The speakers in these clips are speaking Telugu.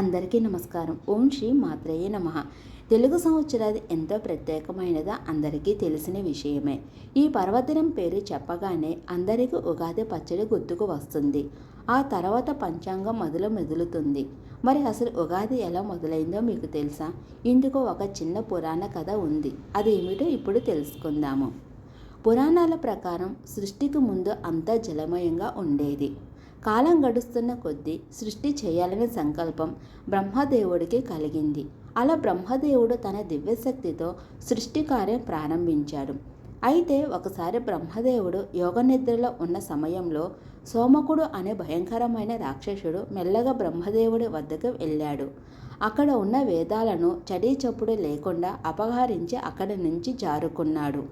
అందరికీ నమస్కారం. ఓం శ్రీ మాత్రేయ నమ. తెలుగు సంవత్సరాది ఎంతో ప్రత్యేకమైనదా అందరికీ తెలిసిన విషయమే. ఈ పర్వదినం పేరు చెప్పగానే అందరికీ ఉగాది పచ్చడి గుర్తుకు వస్తుంది. ఆ తర్వాత పంచాంగం మొదలు మెదులుతుంది. మరి అసలు ఉగాది ఎలా మొదలైందో మీకు తెలుసా? ఇందుకు ఒక చిన్న పురాణ కథ ఉంది. అది ఏమిటో ఇప్పుడు తెలుసుకుందాము. పురాణాల ప్రకారం సృష్టికి ముందు అంతా జలమయంగా ఉండేది. కాలం గడుస్తున్న కొద్దీ సృష్టి చేయాలనే సంకల్పం బ్రహ్మదేవుడికి కలిగింది. అలా బ్రహ్మదేవుడు తన దివ్యశక్తితో సృష్టి కార్యం ప్రారంభించాడు. అయితే ఒకసారి బ్రహ్మదేవుడు యోగనిద్రలో ఉన్న సమయంలో సోమకుడు అనే భయంకరమైన రాక్షసుడు మెల్లగా బ్రహ్మదేవుడి వద్దకు వెళ్ళాడు. అక్కడ ఉన్న వేదాలను చడీ చప్పుడు లేకుండా అపహరించి అక్కడి నుంచి జారుకున్నాడు.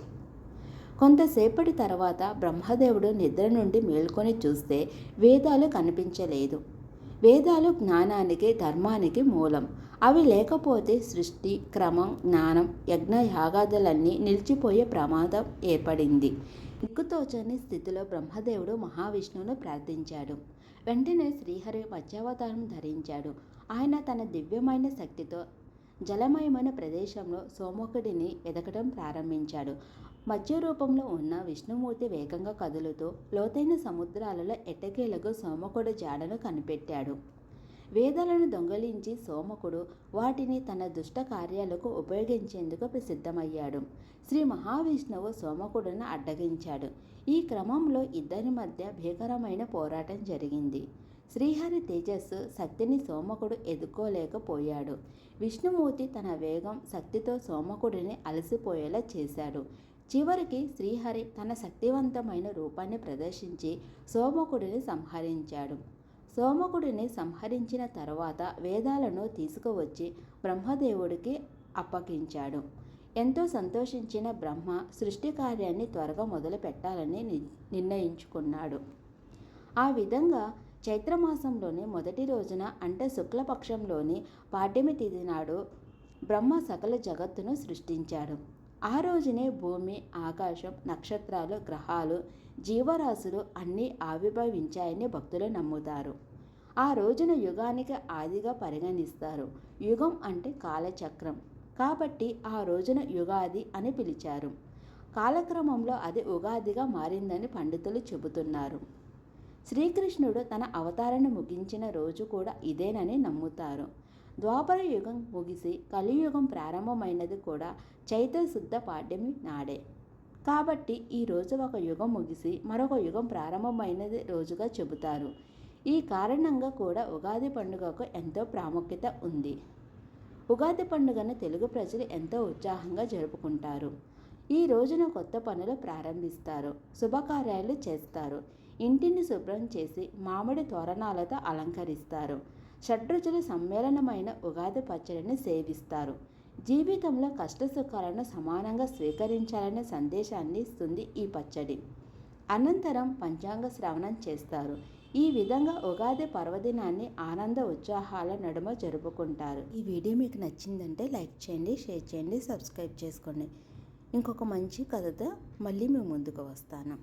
కొంతసేపటి తర్వాత బ్రహ్మదేవుడు నిద్ర నుండి మేల్కొని చూస్తే వేదాలు కనిపించలేదు. వేదాలు జ్ఞానానికి ధర్మానికి మూలం. అవి లేకపోతే సృష్టి క్రమం జ్ఞానం యజ్ఞ యాగాదులన్నీ నిలిచిపోయే ప్రమాదం ఏర్పడింది. దిక్కుతోచని స్థితిలో బ్రహ్మదేవుడు మహావిష్ణువును ప్రార్థించాడు. వెంటనే శ్రీహరి మత్స్యావతారం ధరించాడు. ఆయన తన దివ్యమైన శక్తితో జలమయమైన ప్రదేశంలో సోమకుడిని ఎదగడం ప్రారంభించాడు. మధ్య రూపంలో ఉన్న విష్ణుమూర్తి వేగంగా కదులుతూ లోతైన సముద్రాలలో ఎట్టకేలకు సోమకుడు జాడను కనిపెట్టాడు. వేదాలను దొంగలించి సోమకుడు వాటిని తన దుష్ట కార్యాలకు ఉపయోగించేందుకు ప్రసిద్ధమయ్యాడు. శ్రీ మహావిష్ణువు సోమకుడును అడ్డగించాడు. ఈ క్రమంలో ఇద్దరి మధ్య భీకరమైన పోరాటం జరిగింది. శ్రీహరి తేజస్సు శక్తిని సోమకుడు ఎదుర్కోలేకపోయాడు. విష్ణుమూర్తి తన వేగం శక్తితో సోమకుడిని అలసిపోయేలా చేశాడు. చివరికి శ్రీహరి తన శక్తివంతమైన రూపాన్ని ప్రదర్శించి సోమకుడిని సంహరించాడు. సోమకుడిని సంహరించిన తర్వాత వేదాలను తీసుకువచ్చి బ్రహ్మదేవుడికి అప్పగించాడు. ఎంతో సంతోషించిన బ్రహ్మ సృష్టి కార్యాన్ని త్వరగా మొదలు పెట్టాలని నిర్ణయించుకున్నాడు. ఆ విధంగా చైత్రమాసంలోని మొదటి రోజున అంటే శుక్లపక్షంలోని పాడ్యమి తిథి నాడు బ్రహ్మ సకల జగత్తును సృష్టించాడు. ఆ రోజునే భూమి ఆకాశం నక్షత్రాలు గ్రహాలు జీవరాశులు అన్నీ ఆవిర్భవించాయని భక్తులు నమ్ముతారు. ఆ రోజున యుగానికి ఆదిగా పరిగణిస్తారు. యుగం అంటే కాలచక్రం. కాబట్టి ఆ రోజున యుగాది అని పిలిచారు. కాలక్రమంలో అది ఉగాదిగా మారిందని పండితులు చెబుతున్నారు. శ్రీకృష్ణుడు తన అవతారాన్ని ముగించిన రోజు కూడా ఇదేనని నమ్ముతారు. ద్వాపర యుగం ముగిసి కలియుగం ప్రారంభమైనది కూడా చైత్ర శుద్ధ పాడ్యమి నాడే. కాబట్టి ఈ రోజు ఒక యుగం ముగిసి మరొక యుగం ప్రారంభమైనది రోజుగా చెబుతారు. ఈ కారణంగా కూడా ఉగాది పండుగకు ఎంతో ప్రాముఖ్యత ఉంది. ఉగాది పండుగను తెలుగు ప్రజలు ఎంతో ఉత్సాహంగా జరుపుకుంటారు. ఈ రోజున కొత్త పనులు ప్రారంభిస్తారు శుభకార్యాలు చేస్తారు ఇంటిని శుభ్రం చేసి మామిడి తోరణాలతో అలంకరిస్తారు. షడ్రుచుల సమ్మేళనమైన ఉగాది పచ్చడిని సేవిస్తారు. జీవితంలో కష్టసుఖాలను సమానంగా స్వీకరించాలనే సందేశాన్ని ఇస్తుంది ఈ పచ్చడి. అనంతరం పంచాంగ శ్రవణం చేస్తారు. ఈ విధంగా ఉగాది పర్వదినాన్ని ఆనంద ఉత్సాహాల నడుమ జరుపుకుంటారు. ఈ వీడియో మీకు నచ్చిందంటే లైక్ చేయండి షేర్ చేయండి సబ్స్క్రైబ్ చేసుకోండి. ఇంకొక మంచి కథతో మళ్ళీ మేము ముందుకు వస్తాను.